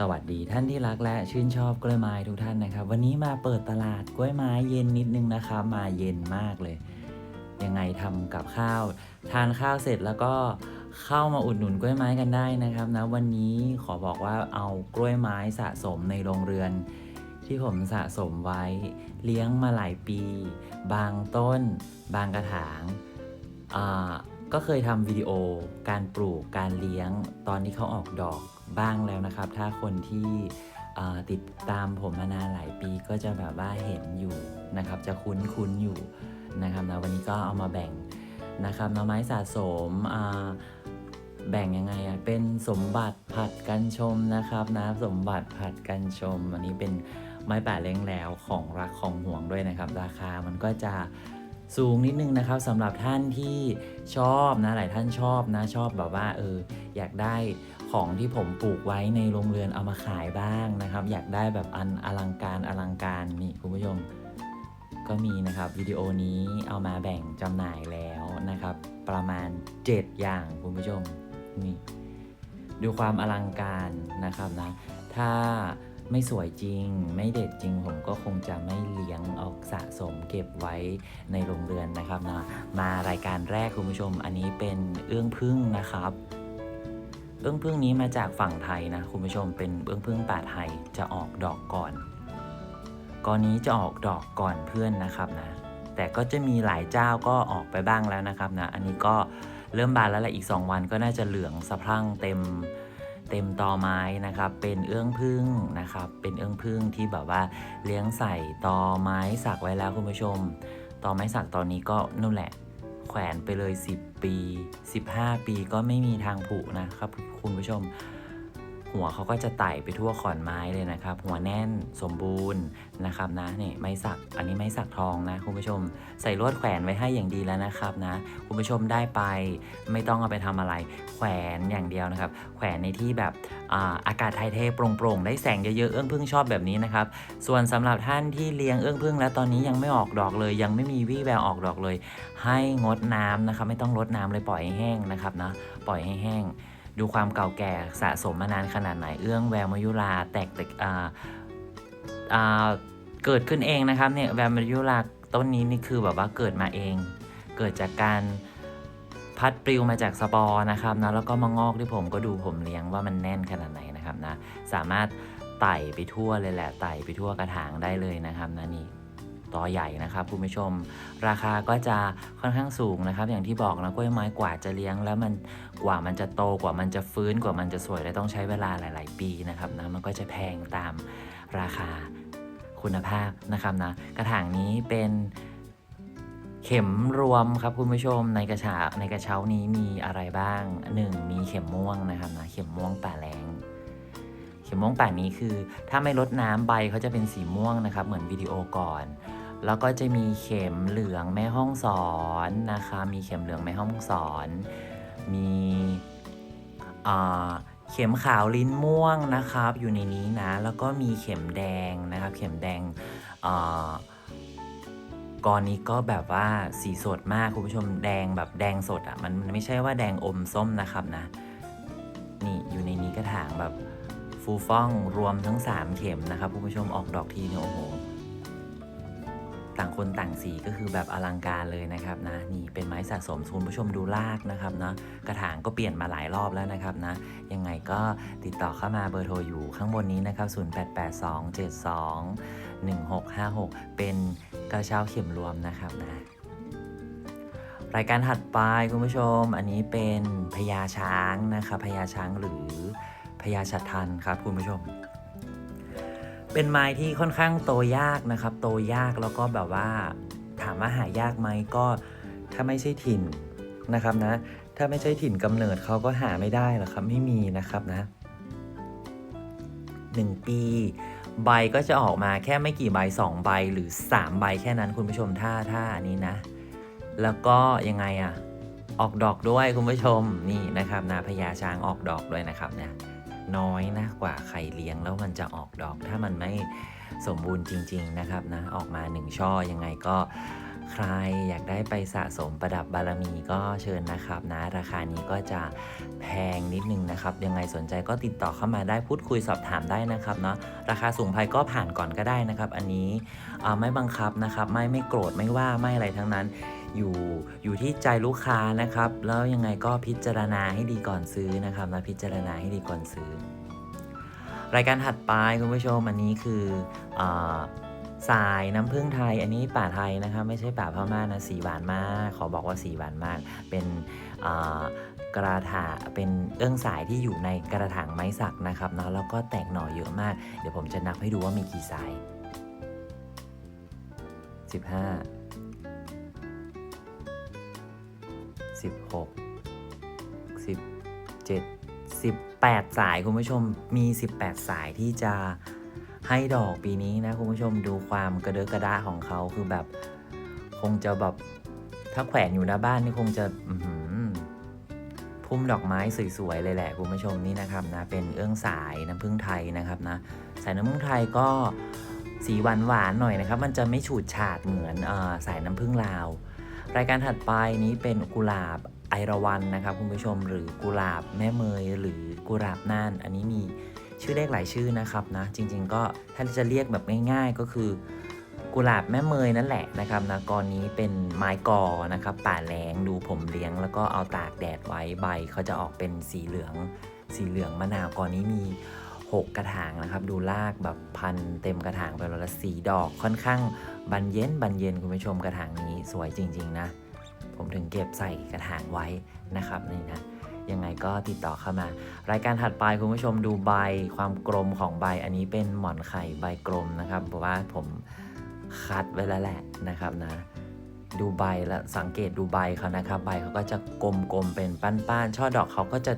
สวัสดีท่านที่รักและชื่นชอบกล้วยไม้ทุกท่านนะครับ วันนี้มาเปิดตลาดกล้วยไม้เย็นนิดนึงนะครับ มาเย็นมากเลย ยังไงทำกับข้าว ทานข้าวเสร็จแล้วก็เข้ามาอุดหนุนกล้วยไม้กันได้นะครับนะวันนี้ขอบอกว่าเอากล้วยไม้สะสมในโรงเรือน ที่ผมสะสมไว้เลี้ยงมาหลายปี บางต้น บางกระถางก็เคยทำวิดีโอการปลูกการเลี้ยงตอนที่เขาออกดอก บ้างแล้วนะครับ ถ้าคนที่ติดตามผมมานานหลายปีก็จะแบบว่าเห็นอยู่นะครับ จะคุ้นคุ้นอยู่นะครับนะวันนี้ก็เอามาแบ่งนะครับหน่อไม้สะสมแบ่งยังไงอะเป็นสมบัติผัดกันชมนะครับนะสมบัติผัดกันชม อันนี้เป็นไม้ป่าเล้งแล้วของรักของห่วงด้วยนะครับ ราคามันก็จะสูงนิดนึงนะครับสำหรับท่านที่ชอบนะหลายท่านชอบนะชอบแบบว่าเอออยากได้ ของที่ผมปลูกไว้ในโรงเรือนเอามาขายบ้างนะครับ อยากได้แบบอันอลังการอลังการนี่คุณผู้ชมก็มีนะครับวิดีโอนี้เอามาแบ่งจำหน่ายแล้วนะครับ ประมาณ 7 อย่างคุณผู้ชมนี่ดูความอลังการนะครับนะ ถ้าไม่สวยจริง ไม่เด็ดจริง ผมก็คงจะไม่เลี้ยงเอาสะสมเก็บไว้ในโรงเรือนนะครับนะมารายการแรกคุณผู้ชม อันนี้เป็นเอื้องพึ่งนะครับ เอื้องพึ่งนี้มาจากฝั่งไทยนะคุณผู้ชมเป็นเอื้องพึ่งป่าไทยจะออกดอกก่อนกอนนี้จะออกดอกก่อนเพื่อนนะครับนะ แต่ก็จะมีหลายเจ้าก็ออกไปบ้างแล้วนะครับนะ อันนี้ก็เริ่มบานแล้วแหละอีก 2 วันก็น่าจะเหลืองสะพรั่งเต็มเต็มตอไม้นะครับ เป็นเอื้องพึ่งนะครับ เป็นเอื้องพึ่งที่แบบว่าเลี้ยงใส่ตอไม้สักไว้แล้วคุณผู้ชม ตอไม้สักตอนนี้ก็นู่นแหละ แขวนไปเลย 10 ปี 15 ปีก็ไม่มีทางผุนะครับคุณผู้ชม หัวเขาก็จะไต่ไปทั่วขอนไม้เลยนะครับ หัวแน่นสมบูรณ์นะครับนะนี่ไม้สักอันนี้ไม้สักทองนะคุณผู้ชม ใส่ลวดแขวนไว้ให้อย่างดีแล้วนะครับนะคุณผู้ชมได้ไปไม่ต้องเอาไปทำอะไร แขวนอย่างเดียวนะครับ แขวนในที่แบบอาอากาศไทยเทโปร่งๆ ได้แสงเยอะๆเอื้องพึ่งชอบแบบนี้นะครับ ส่วนสำหรับท่านที่เลี้ยงเอื้องพึ่งแล้วตอนนี้ยังไม่ออกดอกเลย ยังไม่มีวี่แววออกดอกเลย ให้งดน้ำนะครับ ไม่ต้องรดน้ำเลยปล่อยให้แห้งนะครับนะปล่อยให้แห้ง ดูความเก่าแก่สะสมมานานขนาดไหนเอื้องแววมายุราแตกแตกอ่าอ่าเกิดขึ้นเองนะครับเนี่ยแววมายุราต้นนี้นี่คือแบบว่าเกิดมาเอง เกิดจากการพัดปลิวมาจากสปอร์นะครับนะแล้วก็มางอกที่ผมก็ดูผมเลี้ยงว่ามันแน่นขนาดไหนนะครับนะสามารถไต่ไปทั่วเลยแหละไต่ไปทั่วกระถางได้เลยนะครับนะนี่ ตอใหญ่นะครับคุณผู้ชม ราคาก็จะค่อนข้างสูงนะครับ อย่างที่บอกนะกล้วยไม้กว่าจะเลี้ยง แล้วมันกว่ามันจะโตกว่ามันจะฟื้นกว่ามันจะสวยและต้องใช้เวลาหลาย ๆ ปีนะครับนะมันก็จะแพงตามราคาคุณภาพนะครับนะกระถางนี้เป็นเข็มรวมครับคุณผู้ชมในกระฉาในกระเช้านี้มีอะไรบ้างหนึ่งมีเข็มม่วงนะครับนะเข็มม่วงป่าแรงเข็มม่วงป่านี้คือ ถ้าไม่ลดน้ำใบเขาจะเป็นสีม่วงนะครับ เหมือนวิดีโอก่อน แล้วก็จะมีเข็มเหลืองแม่ห้องสอนนะคะ มีเข็มเหลืองแม่ห้องสอน มีเข็มขาวลิ้นม่วงนะครับ อยู่ในนี้นะ แล้วก็มีเข็มแดงนะครับ เข็มแดงอ่ากอนนี้ก็แบบว่าสีสดมากคุณผู้ชมแดงแบบแดงสดอะ่ะมันมันไม่ใช่ว่าแดงอมส้มนะครับนะ นี่อยู่ในนี้กระถางแบบฟูฟ่องรวมทั้ง 3 เข็มนะครับคุณผู้ชมออกดอกทีเนี่ยโอ้โห ต่างคนต่างสีก็คือแบบอลังการเลยนะครับนะนี่เป็นไม้สะสมคุณผู้ชมดูรากนะครับเนาะกระถางก็เปลี่ยนมาหลายรอบแล้วนะครับนะยังไงก็ติดต่อเข้ามาเบอร์โทรอยู่ข้างบนนี้นะครับ 0882721656 เป็นกระเช้าเข็มรวมนะครับนะรายการถัดไปคุณผู้ชม อันนี้เป็นพญาช้างนะครับพญาช้างหรือพญาชัดทันครับคุณผู้ชม เป็นไม้ที่ค่อนข้างโตยากนะครับ โตยากแล้วก็แบบว่าถามว่าหายากไหมก็ถ้าไม่ใช่ถิ่นนะครับนะ ถ้าไม่ใช่ถิ่นกำเนิดเขาก็หาไม่ได้หรอกครับไม่มีนะครับนะหนึ่งปีใบก็จะออกมาแค่ไม่กี่ใบสองใบหรือสามใบแค่นั้นคุณผู้ชมท่าท่าอันนี้นะ แล้วก็ยังไงอะออกดอกด้วยคุณผู้ชมนี่นะครับนะพญาช้างออกดอกด้วยนะครับเนี่ย น้อยนะกว่าไข่เลี้ยงแล้วมันจะออกดอก ถ้ามันไม่สมบูรณ์จริง ๆนะครับนะออกมาหนึ่งช่อยังไงก็ใครอยากได้ไปสะสมประดับบารมีก็เชิญนะครับนะ ราคานี้ก็จะแพงนิดนึงนะครับ ยังไงสนใจก็ติดต่อเข้ามาได้พูดคุยสอบถามได้นะครับเนาะราคาสูงภัยก็ผ่านก่อนก็ได้นะครับ อันนี้ไม่บังคับนะครับ ไม่ไม่โกรธไม่ว่าไม่อะไรทั้งนั้น อยู่อยู่ที่ใจลูกค้านะครับ แล้วยังไงก็พิจารณาให้ดีก่อนซื้อนะครับนะพิจารณาให้ดีก่อนซื้อ รายการถัดไปคุณผู้ชมอันนี้คืออสายน้ำผึ้งไทย อันนี้ป่าไทยนะครับไม่ใช่ป่าพม่านะสีหวานมาก ขอบอกว่าสีหวานมาก เป็นกระถาเป็นเอื้องสายที่อยู่ในกระถางไม้สักนะครับเนาะแล้วก็แตกหน่อเยอะมาก เดี๋ยวผมจะนับให้ดูว่ามีกี่สาย 15 16 17 18 สายคุณผู้ชมมี 18 สายที่จะให้ดอกปีนี้นะคุณผู้ชมดูความกระเดอะกระดะของเขาคือแบบ คงจะแบบถ้าแขวนอยู่หน้าบ้านนี่คงจะพุ่มดอกไม้สวยๆเลยแหละคุณผู้ชมนี่นะครับนะเป็นเอื้องสายน้ำผึ้งไทยนะครับนะสายน้ำผึ้งไทยก็สีหวานหวานๆหน่อยนะครับ มันจะไม่ฉูดฉาดเหมือนอสายน้ำผึ้งลาว รายการถัดไปนี้เป็นกุหลาบไอรวันนะครับคุณผู้ชมหรือกุหลาบแม่เมยหรือกุหลาบน่าน อันนี้มีชื่อเลขหลายชื่อนะครับนะจริง ๆ ก็ถ้าจะเรียกแบบง่าย ๆ ก็คือ กุหลาบแม่เมยนั่นแหละนะครับนะกอนนี้เป็นไม้กอนะครับป่าแรงดูผมเลี้ยง แล้วก็เอาตากแดดไว้ใบเขาจะออกเป็นสีเหลือง สีเหลืองมะนาวกอนนี้มี 6 กระถางนะครับ ดูลากแบบพันเต็มกระถางไปแล้วละสีดอกค่อนข้างบานเย็นบานเย็นคุณผู้ชมกระถางนี้สวยจริง ๆ นะ ผมถึงเก็บใส่กระถางไว้นะครับนี่นะยังไงก็ติดต่อเข้ามา รายการถัดไปคุณผู้ชมดูใบความกลมของใบอันนี้เป็นหมอนไข่ใบกลมนะครับเพราะว่าผมคัดไว้แล้วแหละนะครับนะ ดูใบแล้วสังเกตดูใบเขานะครับ ใบเขาก็จะกลมๆเป็นป้านๆช่อดอกเขาก็จะ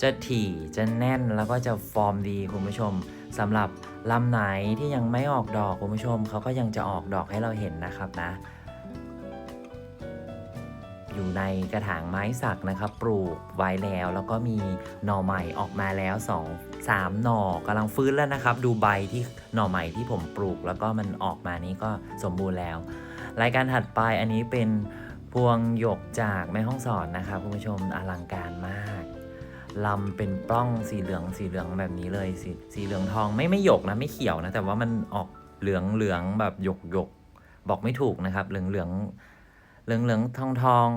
จะถี่จะแน่นแล้วก็จะฟอร์มดีคุณผู้ชมสำหรับลำไหนที่ยังไม่ออกดอกคุณผู้ชมเขาก็ยังจะออกดอกให้เราเห็นนะครับนะ อยู่ในกระถางไม้สักนะครับ ปลูกไว้แล้วแล้วก็มีหน่อใหม่ออกมาแล้ว2 3หน่อกำลังฟื้นแล้วนะครับ ดูใบที่หน่อใหม่ที่ผมปลูก แล้วก็มันออกมานี้ก็สมบูรณ์แล้ว รายการถัดไปอันนี้เป็นพวงหยกจากแม่ห้องสอนนะครับคุณผู้ชมอลังการมาก ลำเป็นปล้องสีเหลืองสีเหลืองแบบนี้เลยสีสีเหลืองทองไม่ไม่หยกนะไม่เขียวนะ แต่ว่ามันออกเหลืองเหลืองแบบหยกหยกบอกไม่ถูกนะครับ เหลืองเหลืองเหลืองเหลืองทองทอง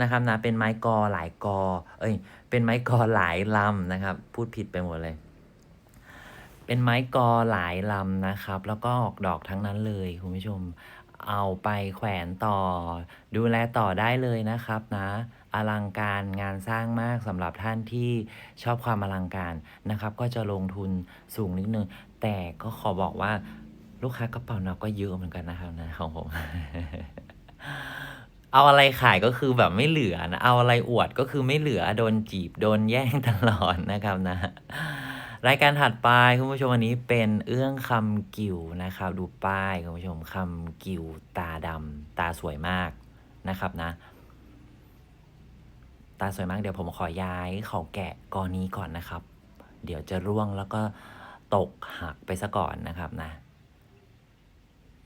นะครับนะเป็นไม้กอหลายกอ เอ้ย เป็นไม้กอหลายลำนะครับ พูดผิดไปหมดเลย เป็นไม้กอหลายลำนะครับ แล้วก็ออกดอกทั้งนั้นเลยคุณผู้ชม เอาไปแขวนต่อ ดูแลต่อได้เลยนะครับนะอลังการงานสร้างมากสำหรับท่านที่ชอบความอลังการนะครับ ก็จะลงทุนสูงนิดนึง แต่ก็ขอบอกว่าลูกค้ากระเป๋าเราก็เยอะเหมือนกันนะครับนะของผม เอาอะไรขายก็คือแบบไม่เหลือนะ เอาอะไรอวดก็คือไม่เหลือโดนจีบโดนแย่งตลอดนะครับนะ รายการถัดไปคุณผู้ชมอันนี้เป็นเอื้องคำกิ่วนะครับ ดูป้ายคุณผู้ชมคำกิ่วตาดำตาสวยมากนะครับนะ ตาสวยมากเดี๋ยวผมขอย้ายเขาแกะกอนี้ก่อนนะครับ เดี๋ยวจะร่วงแล้วก็ตกหักไปซะก่อนนะครับนะ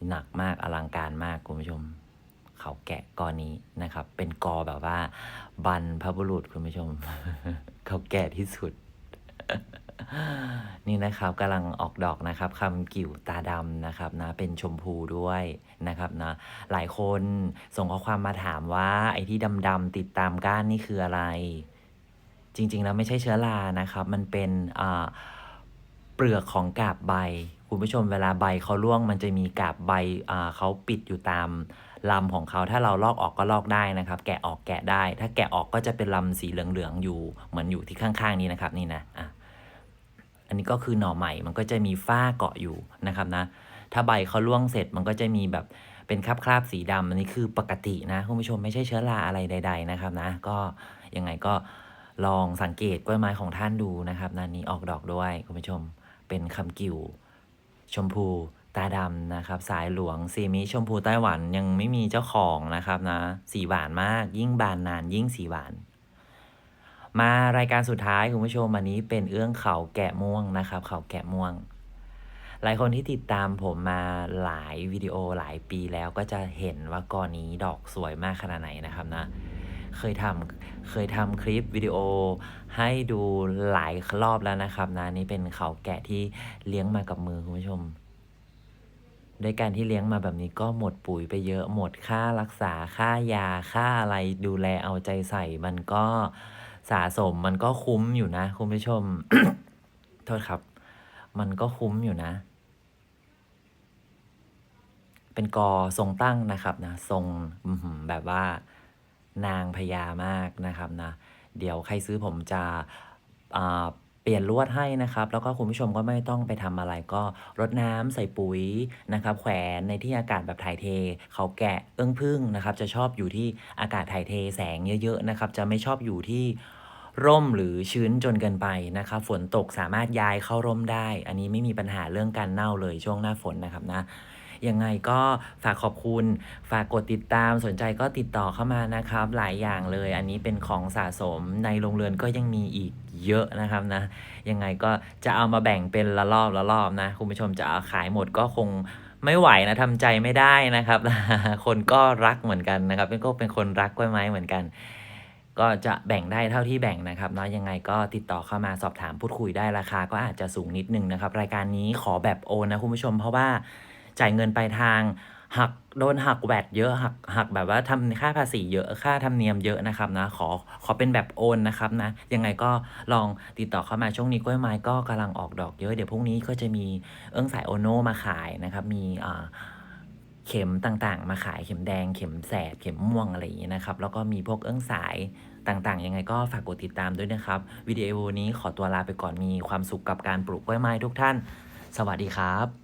หนักมากอลังการมากคุณผู้ชม เขาแกะกอนี้นะครับ เป็นกอแบบว่าบรรพบุรุษคุณผู้ชม เขาแก่ที่สุด นี่นะครับกำลังออกดอกนะครับคำกิ่วตาดำนะครับนะเป็นชมพูด้วยนะครับนะหลายคนส่งข้อความมาถามว่า ไอ้ที่ดำๆติดตามก้านนี่คืออะไร จริงๆแล้วไม่ใช่เชื้อรานะครับ มันเป็นเปลือกของกาบใบ คุณผู้ชมเวลาใบเขาร่วงมันจะมีกาบใบเขาปิดอยู่ตามลำของเขาถ้าเราลอกออกก็ลอกได้นะครับ แกะออกแกะได้ ถ้าแกะออกก็จะเป็นลำสีเหลืองๆอยู่เหมือนอยู่ที่ข้างๆนี้นะครับนี่นะ อันนี้ก็คือหน่อใหม่มันก็จะมีฝ้าเกาะอยู่นะครับนะ ถ้าใบเขาร่วงเสร็จมันก็จะมีแบบเป็นคราบๆสีดำอันนี้คือปกตินะคุณผู้ชมไม่ใช่เชื้อราอะไรใด ๆนะครับนะ ก็ยังไงก็ลองสังเกตกล้วยไม้ของท่านดูนะครับนะนี้ออกดอกด้วยคุณผู้ชมเป็นคำกิ่วชมพูตาดำนะครับ สายหลวงซีมิชมพูไต้หวันยังไม่มีเจ้าของนะครับนะ สีหวานมากยิ่งบานนานยิ่งสีหวาน มารายการสุดท้ายคุณผู้ชมอันนี้เป็นเอื้องเขาแกะม่วงนะครับเขาแกะม่วง หลายคนที่ติดตามผมมาหลายวิดีโอหลายปีแล้วก็จะเห็นว่ากอนี้ดอกสวยมากขนาดไหนนะครับนะ เคยทำเคยทำคลิปวิดีโอให้ดูหลายรอบแล้วนะครับนะนี่เป็นเขาแกะที่เลี้ยงมากับมือคุณผู้ชมโดยการที่เลี้ยงมาแบบนี้ก็หมดปุ๋ยไปเยอะหมดค่ารักษาค่ายาค่าอะไรดูแลเอาใจใส่มันก็ สะสมมันก็คุ้มอยู่นะ คุณผู้ชม โทษครับ มันก็คุ้มอยู่นะ เป็นกอทรงตั้งนะครับนะ ทรงแบบว่านางพญามากนะครับนะ เดี๋ยวใครซื้อผมจะอ่า ลี่ยนลวดให้นะครับ แล้วก็คุณผู้ชมก็ไม่ต้องไปทำอะไรก็รดน้ำใส่ปุ๋ยนะครับ แขวนในที่อากาศแบบถ่ายเท เขาแกะเอื้องพึ่งนะครับ จะชอบอยู่ที่อากาศถ่ายเทแสงเยอะ ๆ นะครับ จะไม่ชอบอยู่ที่ร่มหรือชื้นจนเกินไปนะครับ ฝนตกสามารถย้ายเข้าร่มได้ อันนี้ไม่มีปัญหาเรื่องการเน่าเลยช่วงหน้าฝนนะครับนะ ยังไงก็ฝากขอบคุณ ฝากกดติดตามสนใจก็ติดต่อเข้ามานะครับ หลายอย่างเลย อันนี้เป็นของสะสมในโรงเรือนก็ยังมีอีกเยอะนะครับนะ ยังไงก็จะเอามาแบ่งเป็นละรอบละรอบนะ คุณผู้ชมจะเอาขายหมดก็คงไม่ไหวนะทำใจไม่ได้นะครับ คนก็รักเหมือนกันนะครับเป็นก็เป็นคนรักกล้วยไม้เหมือนกัน ก็จะแบ่งได้เท่าที่แบ่งนะครับเนาะยังไงก็ติดต่อเข้ามาสอบถามพูดคุยได้ราคา ก็อาจจะสูงนิดนึงนะครับ รายการนี้ขอแบบโอนนะคุณผู้ชมเพราะว่า จ่ายเงินไปลายทางหักโดนหักแวดเยอะหักหักแบบว่าทำค่าภาษีเยอะค่าธรรมเนียมเยอะนะครับนะขอขอเป็นแบบโอนนะครับนะยังไงก็ลองติดต่อเข้ามาช่วงนี้กล้วยไม้ก็กำลังออกดอกเยอะเดี๋ยวพรุ่งนี้ก็จะมีเอื้องสายโอโนมาขายนะครับ มีอ่าเข็มต่างๆ มาขายเข็มแดง เข็มแสดเข็มม่วงอะไรอย่างนี้นะครับ แล้วก็มีพวกเอื้องสายต่างๆ ยังไงก็ฝากกดติดตามด้วยนะครับ วิดีโอนี้ขอตัวลาไปก่อนมีความสุขกับการปลูกกล้วยไม้ทุกท่าน สวัสดีครับ